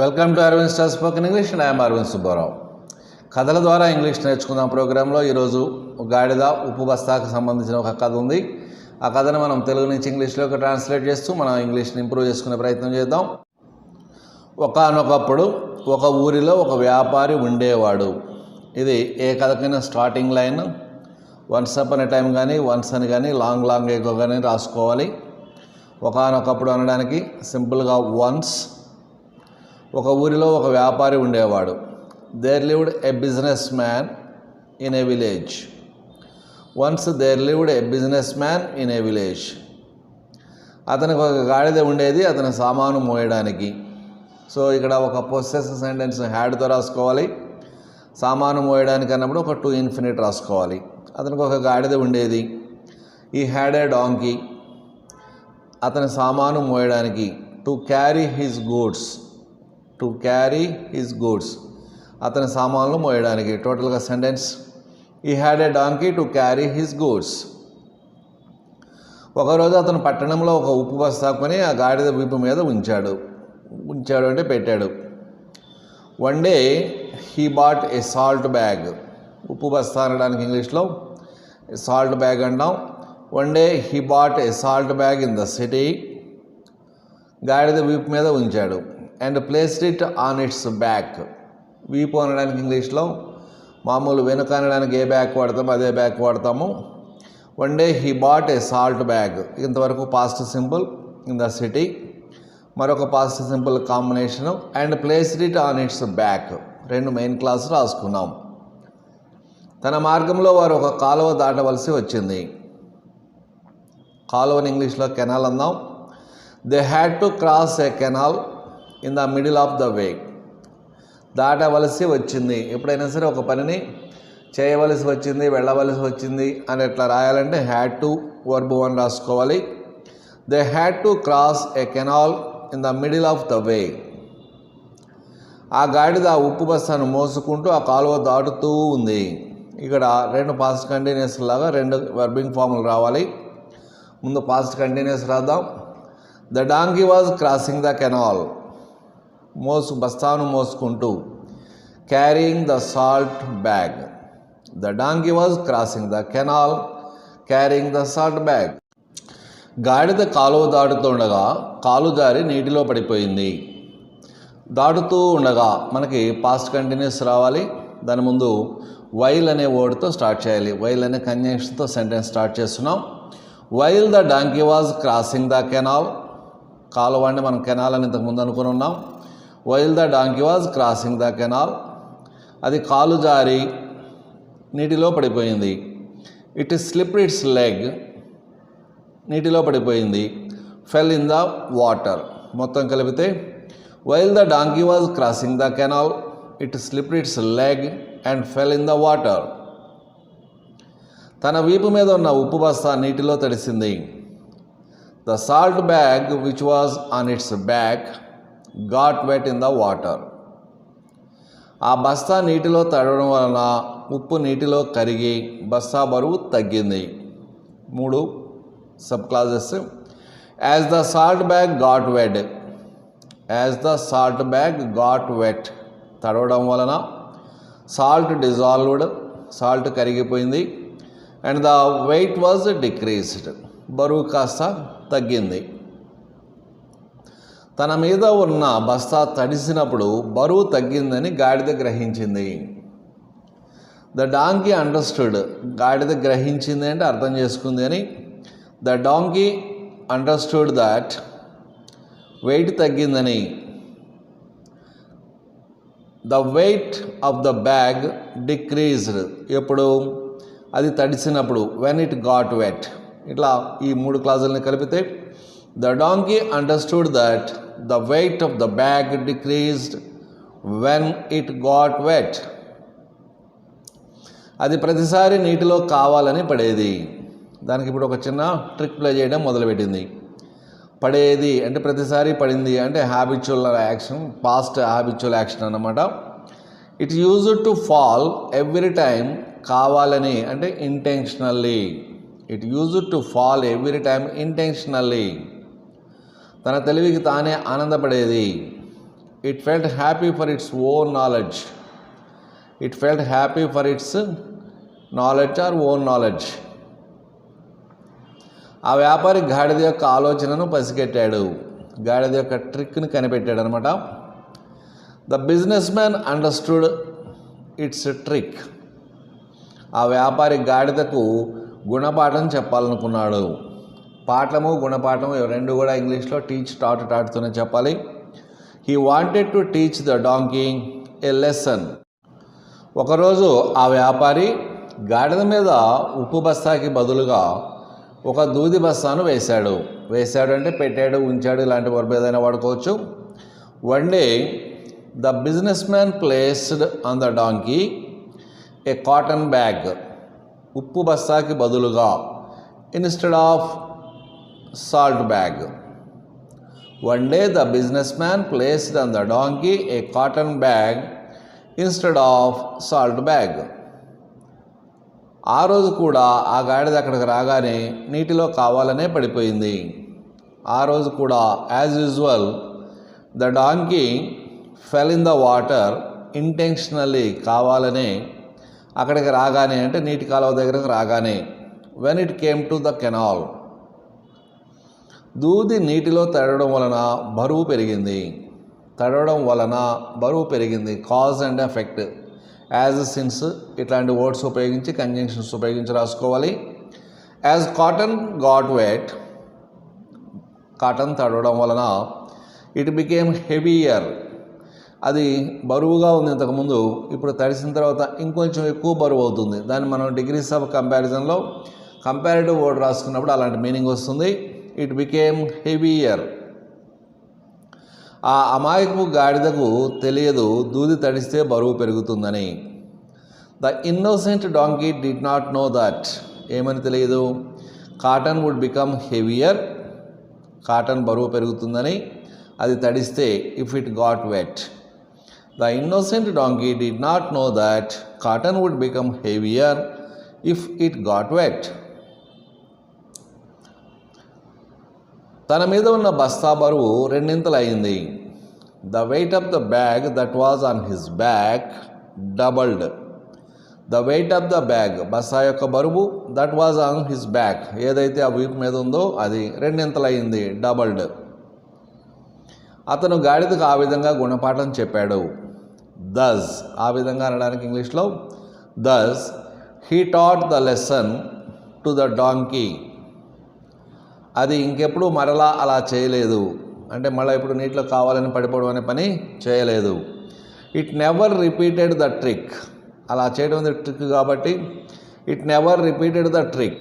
Welcome to Aravind star spoken English and I'm Aravind Subbarao కథల ద్వారా English నేర్చుకుందాం ప్రోగ్రాంలో ఈరోజు గాడిద ఉప్పు బస్తాకు సంబంధించిన ఒక కథ ఉంది. ఆ కథను మనం తెలుగు నుంచి ఇంగ్లీష్లోకి ట్రాన్స్లేట్ చేస్తూ మనం ఇంగ్లీష్ని ఇంప్రూవ్ చేసుకునే ప్రయత్నం చేద్దాం. ఒకనొకప్పుడు ఒక ఊరిలో ఒక వ్యాపారి ఉండేవాడు. ఇది ఏ కథకైనా స్టార్టింగ్ లైన్ వన్స్ అప్ అనే టైం కానీ వన్స్ అని కానీ లాంగ్ లాంగ్ ఎగో కానీ రాసుకోవాలి. ఒకనొకప్పుడు అనడానికి సింపుల్గా వన్స్ ఒక ఊరిలో ఒక వ్యాపారి ఉండేవాడు. There lived a business man in a village once there lived a business man in a village అతనికి ఒక గాడిద ఉండేది అతని సామాను మోయడానికి. సో ఇక్కడ ఒక పొసెస్ సెంటెన్స్ హ్యాడ్తో రాసుకోవాలి. సామాను మోయడానికి అన్నప్పుడు ఒక టూ ఇన్ఫినిట్ రాసుకోవాలి. అతనికి ఒక గాడిద ఉండేది. ఈ హ్యాడ్ ఏ డాంకీ అతని సామాను మోయడానికి. To carry his goods to carry his goods అతని సామాన్లు మోయడానికి టోటల్గా sentence he had a donkey to carry his goods ఒకరోజు అతను పట్టణంలో ఒక ఉప్పు బస్తాకుని ఆ గాడిద వీపు మీద ఉంచాడు. ఉంచాడు అంటే పెట్టాడు. One day he bought a salt bag ఉప్పు బస్తా అనడానికి ఇంగ్లీష్లో సాల్ట్ బ్యాగ్ అంటాం. One day he bought a salt bag in the city గాడిద వీపు మీద ఉంచాడు. And placed it on its back. వీపు అనడానికి ఇంగ్లీష్లో మామూలు వెనుక అనడానికి ఏ బ్యాగ్ వాడతామో అదే బ్యాగ్ వాడతాము. One day he bought a salt bag ఇంతవరకు past simple in the city మరొక past simple combination and placed it on its back రెండు మెయిన్ క్లాస్ రాసుకున్నాం. తన మార్గంలో వారు ఒక కాలువ దాటవలసి వచ్చింది. కాలువని ఇంగ్లీష్లో కెనాల్ అందాం they had to cross a canal in the middle of the way దాటవలసి వచ్చింది. ఎప్పుడైనా సరే ఒక పనిని చేయవలసి వచ్చింది వెళ్ళవలసి వచ్చింది అని ఎట్లా రాయాలంటే హ్యాడ్ టు వర్బ్ వన్ రాసుకోవాలి. They had to cross a canal in the middle of the way ఆ గాడిద ఆ ఉప్పు బస్తాను మోసుకుంటూ ఆ కాలువ దాటుతూ ఉంది. ఇక్కడ రెండు పాస్ట్ కంటిన్యూస్ లాగా రెండు వర్బింగ్ ఫాములు రావాలి. ముందు పాస్ట్ కంటిన్యూస్ రాద్దాం. The donkey was crossing the canal మోసు బస్తాను మోసుకుంటూ carrying the salt bag the donkey was crossing the canal carrying the salt bag గాడిద కాలువ దాటుతుండగా కాలు జారి నీటిలో పడిపోయింది. దాటుతూ ఉండగా మనకి పాస్ట్ కంటిన్యూస్ రావాలి. దాని ముందు వైల్ అనే వర్డ్తో స్టార్ట్ చేయాలి. వైల్ అనే కన్జంక్షన్తో సెంటెన్స్ స్టార్ట్ చేస్తున్నాం. While the donkey was crossing the canal కాలువ అంటే మనం కెనాల్ అని ఇంతకుముందు అనుకుని ఉన్నాం. While the donkey was crossing the canal అది కాలు జారి నీటిలో పడిపోయింది. ఇట్ స్లిప్ ఇట్స్ లెగ్ నీటిలో పడిపోయింది. ఫెల్ ఇన్ ద వాటర్ మొత్తం కలిపితే while the donkey was crossing the canal it slip its leg and fell in the water తన వీపు మీద ఉన్న ఉప్పు బస్తా నీటిలో తడిసింది. The salt bag which was on its back got wet in the water. ఆ బస్తా నీటిలో తడవడం వలన ఉప్పు నీటిలో కరిగి బస్తా బరువు తగ్గింది. మూడు sub clauses as the salt bag got wet as the salt bag got wet తడవడం వలన సాల్ట్ డిజాల్వ్డ్ సాల్ట్ కరిగిపోయింది. And the weight was decreased. బరువు కాస్త తగ్గింది. తన మీద ఉన్న బస్తా తడిసినప్పుడు బరువు తగ్గిందని గాడిద గ్రహించింది. ద డాంకీ అండర్స్టూడ్ గాడిద గ్రహించింది అంటే అర్థం చేసుకుంది అని. The donkey understood that weight తగ్గిందని. The weight of the bag decreased ఎప్పుడు? అది తడిసినప్పుడు వెన్ ఇట్ గాట్ వెట్ ఇట్లా ఈ మూడు క్లాజుల్ని కలిపితే the donkey understood that the weight of the bag decreased when it got wet అది ప్రతిసారి నీటిలో కావాలని పడేది. దానికి ఇప్పుడు ఒక చిన్న ట్రిక్ ప్లే చేయడం మొదలుపెట్టింది. పడేది అంటే ప్రతిసారి పడింది అంటే habitual action past habitual action అన్నమాట. It use to fall every time కావాలని అంటే intentionally it use to fall every time intentionally తన తెలివికి తానే ఆనందపడేది. It felt happy for its own knowledge it felt happy for its knowledge or own knowledge ఆ వ్యాపారి గాడిద యొక్క ఆలోచనను పసిగట్టాడు. గాడిద యొక్క ట్రిక్ని కనిపెట్టాడు అనమాట the business man understood its trick ఆ వ్యాపారి గాడిదకు గుణపాఠం చెప్పాలనుకున్నాడు. పాఠము గుణపాఠము రెండు కూడా ఇంగ్లీష్లో టీచ్ టాట్ టాట్తోనే చెప్పాలి. He wanted to teach the donkey a lesson ఒకరోజు ఆ వ్యాపారి గాడిద మీద ఉప్పు బస్తాకి బదులుగా ఒక దూది బస్తాను వేశాడు. వేశాడు అంటే పెట్టాడు ఉంచాడు ఇలాంటి వరకు ఏదైనా వాడుకోవచ్చు. One day the business man placed on the donkey a cotton bag ఉప్పు బస్తాకి బదులుగా instead of salt bag one day the business man placed on the donkey a cotton bag instead of salt bag ఆ రోజు కూడా ఆ గాడిద అక్కడికి రాగానే నీటిలో కావాలనే పడిపోయింది. ఆ రోజు కూడా as usual the donkey fell in the water intentionally కావాలనే అక్కడికి రాగానే అంటే నీటి కాలువ దగ్గరకు రాగానే when it came to the canal దూది నీటిలో తడవడం వలన బరువు పెరిగింది. తడవడం వలన బరువు పెరిగింది. Cause and effect. As since ఇట్లాంటి వర్డ్స్ ఉపయోగించి కంజంక్షన్స్ ఉపయోగించి రాసుకోవాలి. As cotton got wet cotton తడవడం వలన ఇట్ బికేమ్ హెవీయర్. అది బరువుగా ఉంది ఇంతకుముందు. ఇప్పుడు తడిసిన తర్వాత ఇంకొంచెం ఎక్కువ బరువు అవుతుంది. దాన్ని మనం డిగ్రీస్ ఆఫ్ కంపారిజన్లో కంపారిటివ్ వర్డ్ రాసుకున్నప్పుడు అలాంటి మీనింగ్ వస్తుంది. ఇట్ బికేమ్ హెవీయర్ ఆ అమాయకపు గాడిదకు తెలియదు దూది తడిస్తే బరువు పెరుగుతుందని. The innocent donkey did not know that ఏమని తెలియదు? Cotton would become heavier cotton బరువు పెరుగుతుందని. అది తడిస్తే if it got wet the innocent donkey did not know that cotton would become heavier if it got wet తన మీద ఉన్న బస్తా బరువు రెండింతలు అయింది. The weight of the bag that was on his back doubled the weight of the bag బస్తా యొక్క బరువు that was on his back ఏదైతే ఆ వీపు మీద ఉందో అది రెండింతలు అయింది డబల్డ్ అతను గాడిదకు ఆ విధంగా గుణపాఠం చెప్పాడు. దస్ ఆ విధంగా అనడానికి ఇంగ్లీష్లో does he taught the lesson to the donkey అది ఇంకెప్పుడు మరలా అలా చేయలేదు. అంటే మళ్ళీ ఇప్పుడు నీటిలో కావాలని పడిపోవడం అనే పని చేయలేదు. It never repeated the trick అలా చేయడం ట్రిక్ కాబట్టి it never repeated the trick